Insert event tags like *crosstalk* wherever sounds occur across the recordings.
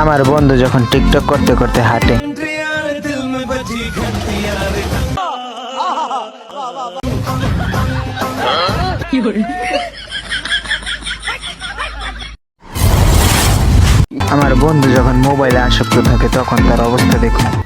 আমার বন্ধু যখন টিকটক করতে করতে হাঁটে। আমার বন্ধু যখন মোবাইলে আসক্ত থাকে, তখন তার অবস্থা দেখুন।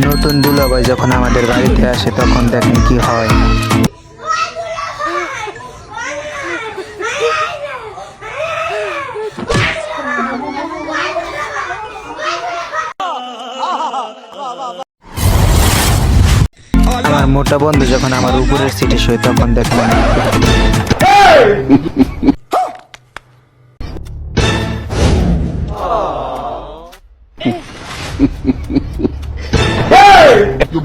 নতুন দুলাভাই যখন আমাদের বাড়িতে আসে, তখন দেখেন কি হয়। আমার মোটা বন্ধু যখন আমার উপরের সিটে শোয়, তখন দেখবেন *laughs*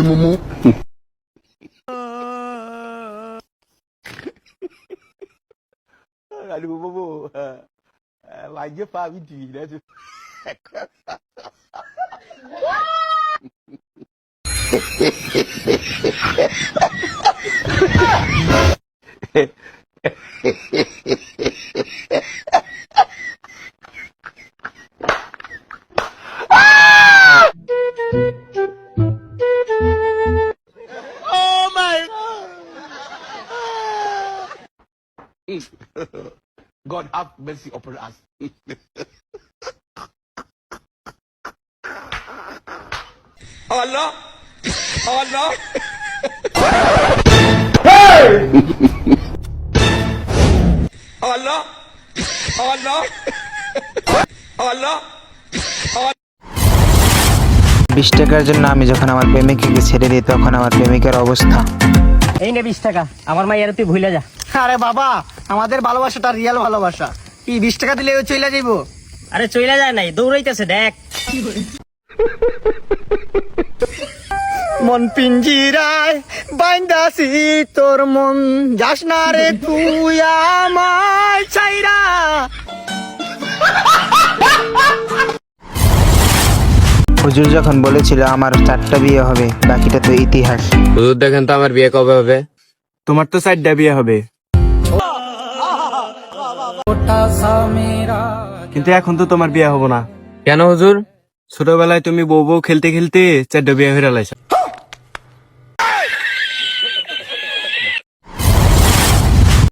sabe, Mumu? Caralho, Mumu. Vai de pau, mentira, né? *laughs* mercy upon us. Allah, Allah. Allah, Allah, Allah. বিশ টাকার জন্য আমি যখন আমার প্রেমিকাকে ছেড়ে দিই তখন আমার প্রেমিকার অবস্থা এই নে বিশ টাকা আমার মাইয়ার তুই ভুলে যা আরে বাবা আমাদের ভালোবাসাটা রিয়েল ভালোবাসা কি বিশ টাকা দিলে ও চলে যাইবো? আরে চইলা যায় নাই দৌড়াইতেছে দেখ। মন পিঞ্জিরায় বাইন্দাসি তোর মন যাস না রে তুই আমায় চাইরা হুজুর যখন বলেছিল আমার চারটা বিয়ে হবে বাকিটা তো ইতিহাস। হুজুর দেখেন তো আমার বিয়ে কবে হবে? তোমার তো চারটা বিয়ে হবে। কিন্তু এখন তো তোমার বিয়ে হব না কেন হুজুর ছোটবেলায় তুমি বউ বউ খেলতে খেলতে চারটা বিয়ে হয়ে লাইছ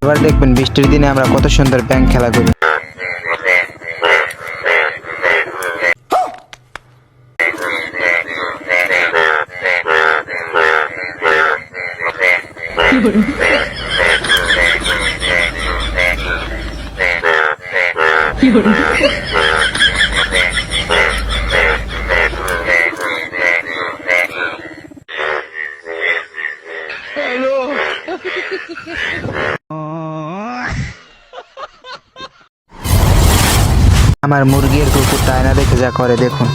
এবার দেখবেন বৃষ্টির দিনে আমরা কত সুন্দর ব্যাংক খেলা করি আমার মুরগির কুকুরটা আয়না দেখে যা করে দেখুন।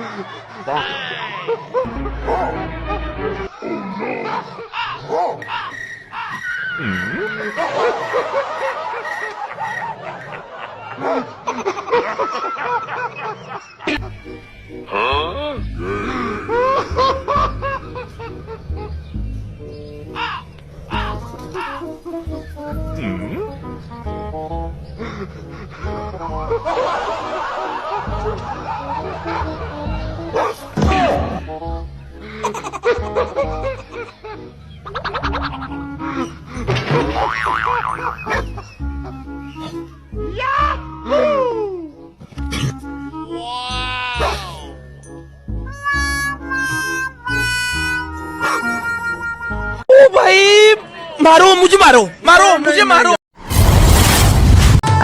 음? 음?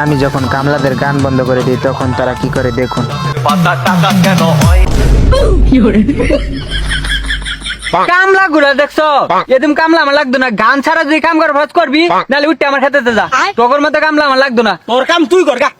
আমি যখন কামলাদের গান বন্ধ করে দিই তখন তারা কি করে দেখুন? কামলা গুলা দেখছ? এদিন কামলা আমার লাগতো না। গান ছাড়া যদি কাম করে করবি নাহলে উঠতে আমার খেতে যা। তোর মতো কামলা আমার লাগতো না। তোর কাম তুই কর গা।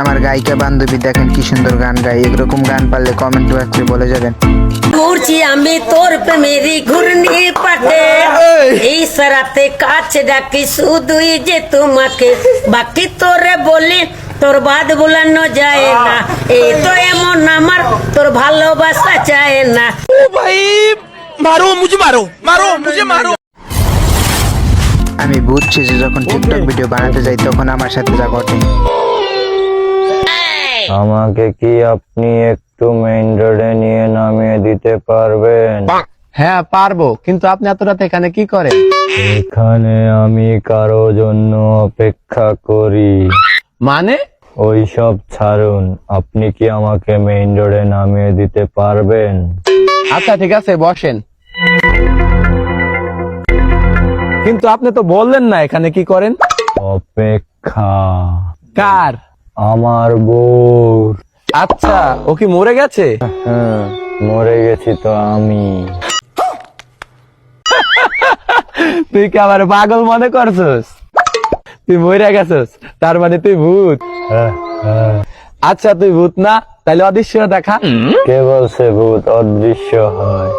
আমার গায়িকা বান্ধবী দেখেন কি সুন্দর গান গায়। এরকম গান পারলে কমেন্ট বক্সে বলে যাবেন। ঘুরছি আমি তোর প্রেমেরই ঘূর্ণি পাটে এই সারাতে কাছে ডাকি শুধুই যে তোমাকে। বাকি তোরে বলি তোর বাদ বুলানো যায় না। এই তো এমন আমার তোর ভালোবাসা চায় না। ও ভাই মারো মুঝে মারো মারো মুঝে মারো। আমি বুঝছি যে যখন টিকটক ভিডিও বানাতে যাই তখন আমার সাথে যা ঘটে। আমাকে কি আপনি একটু মেইন রোডে নিয়ে নামিয়ে দিতে পারবেন? হ্যাঁ পারব কিন্তু আপনি এত রাতে এখানে কি করেন? এখানে আমি কারও জন্য অপেক্ষা করি। মানে? ওই সব ছাড়ুন আপনি কি আমাকে মেইন রোডে নামিয়ে দিতে পারবেন? আচ্ছা ঠিক আছে বসেন। কিন্তু আপনি তো বললেন না এখানে কি করেন? অপেক্ষা। কার? আমার বউ আচ্ছা ও কি মরে গেছে? হ্যাঁ মরে গেছি তো আমি। তুই কি আবার পাগল মনে করছস? তুই মরে গেছস তার মানে তুই ভূত। আচ্ছা তুই ভূত না? তাহলে অদৃশ্য দেখা। কে বলছে ভূত? অদৃশ্য হয়।